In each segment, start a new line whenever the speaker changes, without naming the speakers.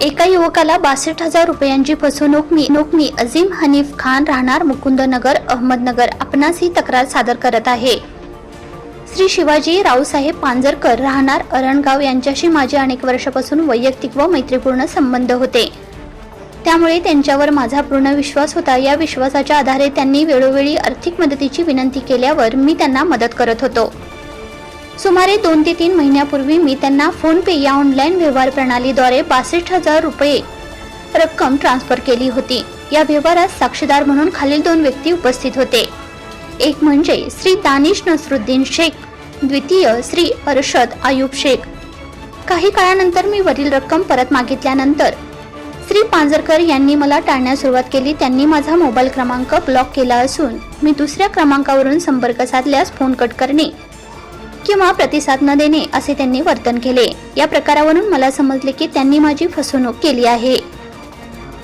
एका युवकाला बासष्ट हजार रुपयांची फसवणूक मी नोकमी अझीम हनीफ खान राहणार मुकुंदनगर अहमदनगर. आपणास ही तक्रार सादर करत आहे. श्री शिवाजी रावसाहेब पांजरकर राहणार अरणगाव यांच्याशी माझे अनेक वर्षापासून वैयक्तिक व मैत्रीपूर्ण संबंध होते. त्यामुळे त्यांच्यावर माझा पूर्ण विश्वास होता. या विश्वासाच्या आधारे त्यांनी वेळोवेळी आर्थिक मदतीची विनंती केल्यावर मी त्यांना मदत करत होतो. सुमारे दोन ते तीन महिन्यापूर्वी मी त्यांना फोन पे या ऑनलाईन व्यवहार प्रणालीद्वारे बासष्ट हजार रुपये रक्कम ट्रान्सफर केली होती. या व्यवहारात साक्षीदार म्हणून खालील दोन व्यक्ती उपस्थित होते. एक म्हणजे श्री दानिश नसरुद्दीन शेख द्वितीय श्री अरशद आयुब शेख. काही काळानंतर मी वरील रक्कम परत मागितल्यानंतर श्री पांजरकर यांनी मला टाळण्यास सुरुवात केली. त्यांनी माझा मोबाईल क्रमांक ब्लॉक केला असून मी दुसऱ्या क्रमांकावरून संपर्क साधल्यास फोन कट करणे किंवा प्रतिसाद न देणे असे त्यांनी वर्तन केले. या प्रकारावरून मला समजले की त्यांनी माझी फसवणूक केली आहे.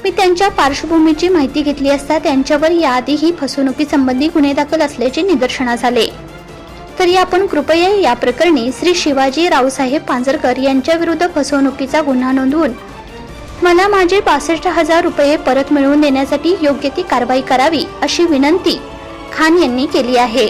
मी त्यांच्या पार्श्वभूमीची माहिती घेतली असता त्यांच्यावर याआधीही फसवणुकीसंबंधी गुन्हे दाखल असल्याचे निदर्शनास आले. तरी आपण कृपया या प्रकरणी श्री शिवाजी रावसाहेब पांजरकर यांच्या विरुद्ध फसवणुकीचा गुन्हा नोंदवून मला माझे बासष्ट हजार रुपये परत मिळवून देण्यासाठी योग्य ती कारवाई करावी अशी विनंती खान यांनी केली आहे.